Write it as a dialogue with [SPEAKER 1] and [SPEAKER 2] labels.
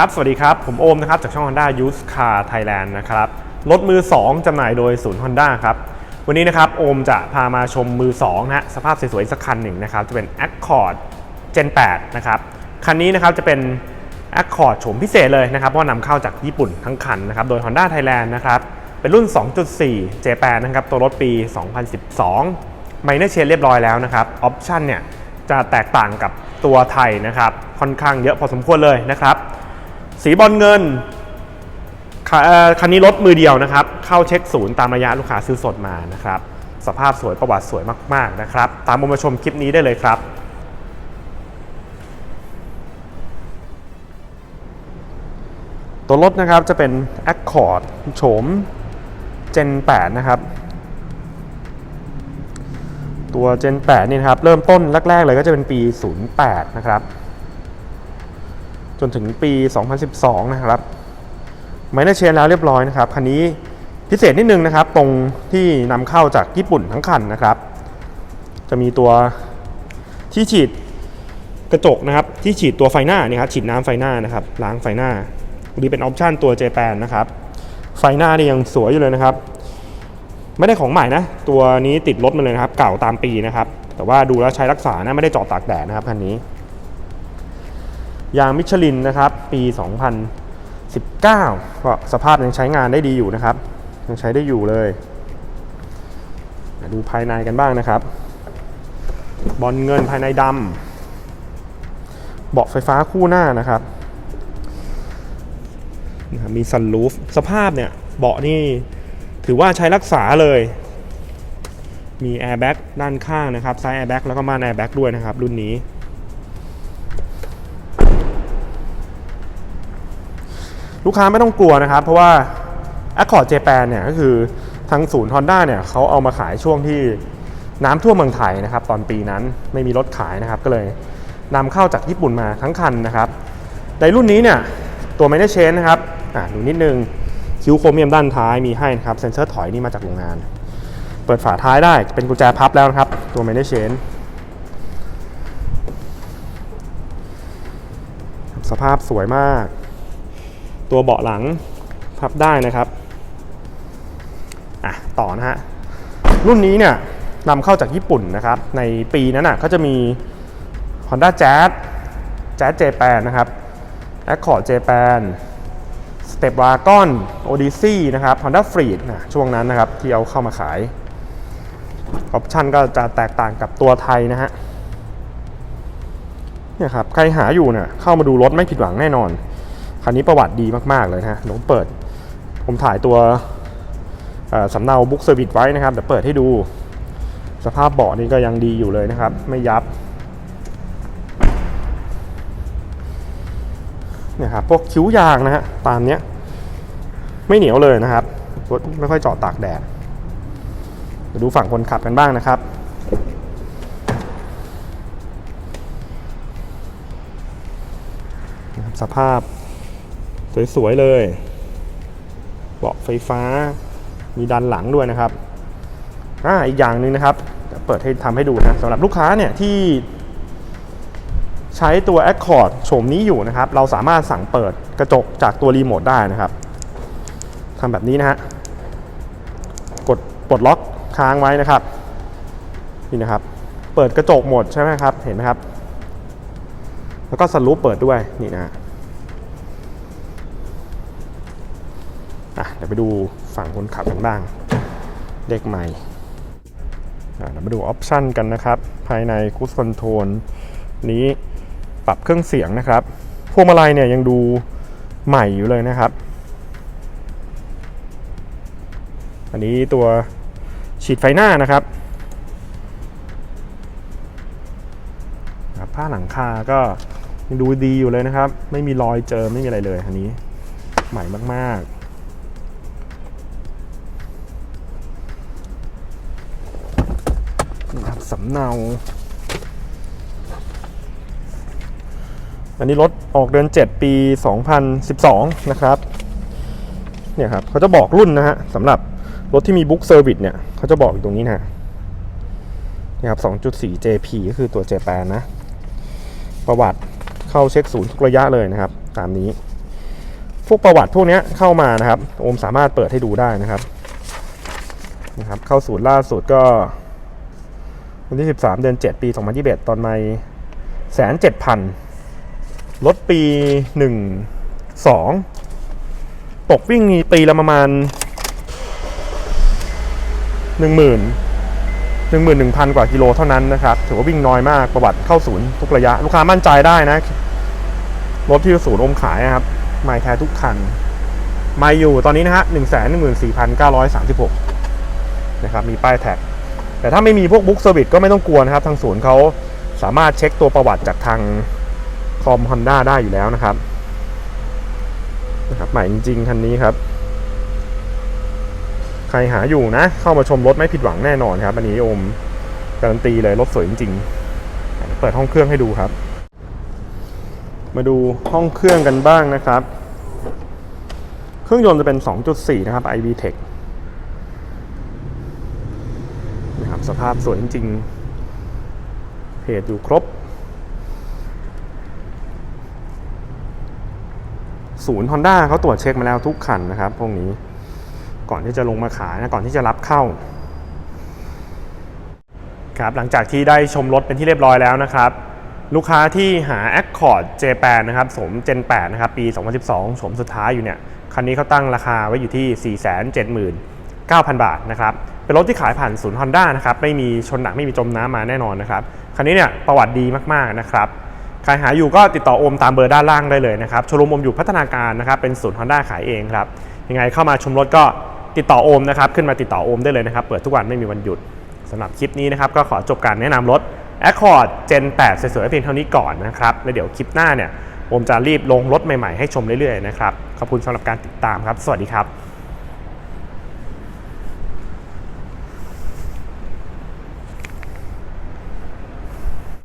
[SPEAKER 1] ครับ สวัสดีครับ ผมโอมนะครับ จากช่อง Honda Used Car Thailand นะครับ รถมือ 2จำหน่ายโดยศูนย์ Honda ครับ วันนี้นะครับ โอมจะพามาชมมือ 2นะฮะสภาพสวยๆสักคันหนึ่งนะครับ จะเป็น Accord Gen 8 นะครับ คันนี้นะครับจะเป็น Accord โฉมพิเศษเลยนะครับ เพราะนำเข้าจากญี่ปุ่นทั้งคันนะครับ โดย Honda Thailand นะครับ เป็นรุ่น 2.4 J8 นะครับ ตัวรถปี 2012 ไมเนอร์เชนเรียบร้อยแล้วนะครับ ออปชันเนี่ยจะแตกต่างกับตัวไทยนะครับ ค่อนข้างเยอะพอสมควรเลยนะครับ สีบอลเงินคันนี้รถมือเดียวนะครับ เข้าเช็คศูนย์ตามระยะลูกค้าซื้อสดมานะครับ สภาพสวยประวัติสวยมากๆนะครับ ตามมมาชมคลิปนี้ได้เลยครับตัวรถนะครับจะเป็น Accord โฉม Gen 8 นะครับ ตัว Gen 8 นี่นะครับ เริ่มต้นแรก ๆ เลยก็จะเป็นปี 08 นะครับ จนถึงปี 2012 นะครับไมเนอร์เชนแล้วเรียบร้อยนะครับคันนี้พิเศษนิดนึงนะครับ ตรงที่นำเข้าจากญี่ปุ่นทั้งคันนะครับ จะมีตัวที่ฉีดกระจกนะครับ ที่ฉีดตัวไฟหน้านี่ครับฉีดน้ำไฟหน้านะครับ ล้างไฟหน้าอันนี้เป็นออปชันตัว J8 นะครับ ไฟหน้านี่ยังสวยอยู่เลยนะครับ ไม่ได้ของใหม่นะ ตัวนี้ติดรถมาเลยนะครับ เก่าตามปีนะครับ แต่ว่าดูแล้วใช้รักษานะไม่ได้จอดตากแดดนะครับคันนี้ ยางมิชลินนะครับ ปี 2019 ก็สภาพยังใช้งานได้ดีอยู่นะครับ ยังใช้ได้อยู่เลยมาดูภายในกันบ้างนะครับ บอลเงินภายในดำเบาะไฟฟ้าคู่หน้านะครับนะครับ มีซันรูฟสภาพเนี่ย เบาะนี่ถือว่าใช้รักษาเลย มีแอร์แบ็กด้านข้างนะครับ ซ้ายแอร์แบ็กแล้วก็ม่านแอร์แบ็กด้วยนะครับ รุ่นนี้ ลูกค้าไม่ต้องกลัวนะครับ เพราะว่า Accord Japan เนี่ยก็คือทางศูนย์ Honda เนี่ยเขาเอามาขายช่วงที่น้ำท่วมเมืองไทยนะครับ ตอนปีนั้นไม่มีรถขายนะครับ ก็เลยนำเข้าจากญี่ปุ่นมาทั้งคันนะครับ ในรุ่นนี้เนี่ยตัวไม่ได้เชนนะครับอะดูนิดนึงคิ้วโครเมียมด้านท้ายมีให้นะครับเซ็นเซอร์ถอยนี่มาจากโรงงาน เปิดฝาท้ายได้เป็นกุญแจพับแล้วนะครับ ตัวไม่ได้เชนสภาพสวยมาก ตัวเบาะหลังพับได้นะครับอะต่อนะฮะรุ่นนี้เนี่ยนำเข้าจากญี่ปุ่นนะครับ ในปีนั้นน่ะเขาจะมี Honda Jazz Jazz Japan นะครับ Accord Japan Step Wagon Odyssey นะครับ Honda Freed นะช่วงนั้นนะครับ ที่เอาเข้ามาขายออปชันก็จะแตกต่างกับตัวไทยนะฮะเนี่ยครับ ใครหาอยู่เนี่ยเข้ามาดูรถไม่ผิดหวังแน่นอน คันนี้ประวัติดีมาก ๆ เลยนะผมเปิด ผมถ่ายตัวสำเนาบุ๊กเซอร์วิสไว้นะครับเดี๋ยวเปิดให้ดู สภาพเบาะนี่ก็ยังดีอยู่เลยนะครับ ไม่ยับเนี่ยครับพวกคิ้วยางนะฮะตามเนี้ย ไม่เหนียวเลยนะครับรถไม่ค่อยจอดตากแดดเดี๋ยวดูฝั่งคนขับกันบ้างนะครับสภาพ สวยๆเลย เบาะไฟฟ้า มีดันหลังด้วยนะครับอ่าอีกอย่างหนึ่งนะครับเดี๋ยวเปิดให้ทำให้ดูนะสำหรับลูกค้าเนี่ยที่ใช้ตัว Accord โฉมนี้อยู่นะครับ เราสามารถสั่งเปิดกระจกจากตัวรีโมทได้นะครับทำแบบนี้นะฮะ กดปลดล็อกค้างไว้นะครับ นี่นะครับ เปิดกระจกหมดใช่ไหมครับ เห็นไหมครับ แล้วก็สลูปเปิดด้วย นี่นะ เดี๋ยวไปดูฝั่งคนขับกันบ้างเด็กใหม่เดี๋ยวมาดูออปชันกันนะครับ ภายในคูสคอนโทรลนี้ปรับเครื่องเสียงนะครับ พวงมาลัยเนี่ยยังดูใหม่อยู่เลยนะครับ อันนี้ตัวฉีดไฟหน้านะครับครับผ้าหลังคาก็ยังดูดีอยู่เลยนะครับ ไม่มีรอยเจอไม่มีอะไรเลยอันนี้ใหม่มากๆ สำเนา อันนี้รถออกเดือน 7 ปี 2012 นะครับ เนี่ยครับเขาจะบอกรุ่นนะฮะสำหรับรถที่มีบุ๊กเซอร์วิสเนี่ยเขาจะบอกอยู่ตรงนี้นะฮะนี่ครับ 2.4 JP ก็คือตัว J8 นะ ประวัติเข้าเช็คศูนย์ทุกระยะเลยนะครับ ตามนี้ พวกประวัติพวกเนี้ยเข้ามานะครับ โอมสามารถเปิดให้ดูได้นะครับนะครับ เข้าศูนย์ล่าสุดก็ วันที่ 13 เดือน 7 ปี 2021 ตอนไม่แสนเจ็ดพันลดปี 1 2 ตกวิ่งมีปีละประมาณ 1 0 0 0 0 1 1 0 0 0 กว่ากิโลเท่านั้นนะครับ ถือว่าวิ่งน้อยมากประวัติเข้าศูนย์ทุกระยะ ลูกค้ามั่นใจได้นะ รถที่ศูนย์อมขายนะครับ ไม่แท้ทุกคัน ไม่อยู่ตอนนี้นะฮะ 1 1 4 9 3 6 นะครับ มีป้ายแท็ก แต่ถ้าไม่มีพวกบุ๊กเซอร์วิสก็ไม่ต้องกลัวนะครับ ทางศูนย์เขาสามารถเช็คตัวประวัติจากทางคอม Honda ได้อยู่แล้วนะครับนะครับใหม่จริงๆคันนี้ครับ ใครหาอยู่นะ เข้ามาชมรถไม่ผิดหวังแน่นอนครับ อันนี้โอมการันตีเลยรถสวยจริงๆ เปิดห้องเครื่องให้ดูครับ มาดูห้องเครื่องกันบ้างนะครับ เครื่องยนต์จะเป็น 2.4 นะครับ iV Tech นะครับส ภาพสวยจริงๆเพจอยู่ครบ ศูนย์ Honda เขาตรวจเช็คมาแล้วทุกคันนะครับ พวกนี้ก่อนที่จะลงมาขายนะก่อนที่จะรับเข้าครับหลังจากที่ได้ชมรถเป็นที่เรียบร้อยแล้วนะครับ ลูกค้าที่หา Accord J8 นะครับสม Gen 8 นะครับ ปี 2012ชมสุดท้ายอยู่เนี่ย คันนี้เขาตั้งราคาไว้อยู่ที่ 479,000 บาทนะครับ เป็นรถที่ขายผ่านศูนย์ Honda นะครับไม่มีชนหนักไม่มีจมน้ำมาแน่นอนนะครับคันนี้เนี่ยประวัติดีมากๆนะครับใครหาอยู่ก็ติดต่อโอมตามเบอร์ด้านล่างได้เลยนะครับโชว์รูมโอมอยู่พัฒนาการนะครับเป็นศูนย์ Honda ขายเองครับยังไงเข้ามาชมรถก็ติดต่อโอมนะครับขึ้นมาติดต่อโอมได้เลยนะครับ เปิดทุกวันไม่มีวันหยุดสำหรับคลิปนี้นะครับก็ขอจบการแนะนำรถ Accord Gen 8 สวยๆเพียงเท่านี้ก่อนนะครับแล้วเดี๋ยวคลิปหน้าเนี่ยโอมจะรีบลงรถใหม่ๆให้ชมเรื่อยๆนะครับขอบคุณสำหรับการติดตามครับ สวัสดีครับ